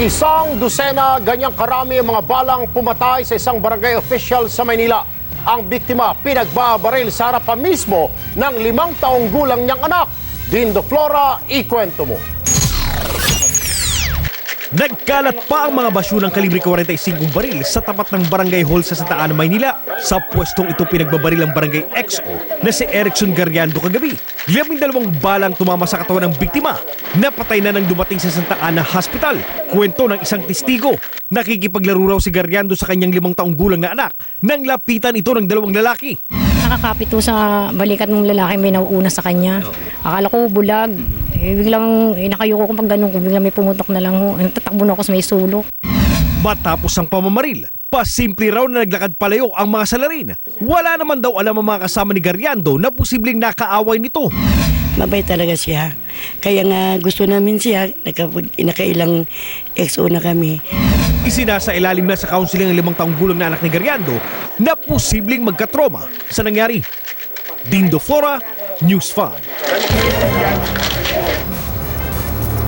Isang dosena ganyang karami ang mga balang pumatay sa isang barangay official sa Maynila. Ang biktima pinagbabaril sa harapan mismo ng limang taong gulang niyang anak. Dindo Flora, ikwento mo. Nagkalat pa ang mga basyo ng kalibre 45 baril sa tapat ng Barangay Hall sa Santa Ana, Maynila. Sa pwestong ito pinagbabaril ang Barangay XO na si Erickson Gariando kagabi. Labing dalawang balang tumama sa katawan ng biktima. Napatay na nang dumating sa Santa Ana Hospital. Kwento ng isang testigo. Nakikipaglaro raw si Gariando sa kanyang limang taong gulang na anak nang lapitan ito ng dalawang lalaki. Nakakapit sa balikat ng lalaki may nauuna sa kanya. Akala ko bulag. Eh, biglang eh, nakayuko ko pag ganun ko. Biglang may pumutok na lang ho. Eh, Tatakbo na ako sa may sulok. Matapos ang pamamaril, pasimple raw na naglakad palayo ang mga salarin. Wala naman daw alam ang mga kasama ni Gariando na posibleng nakaaway nito. Mabait talaga siya. Kaya nga gusto namin siya, nakapag, nakailang XO na kami. Isinasa ilalim na sa counseling ang limang taong gulang na anak ni Gariando na posibleng magkatroma sa nangyari. Dindo Flora, News 5.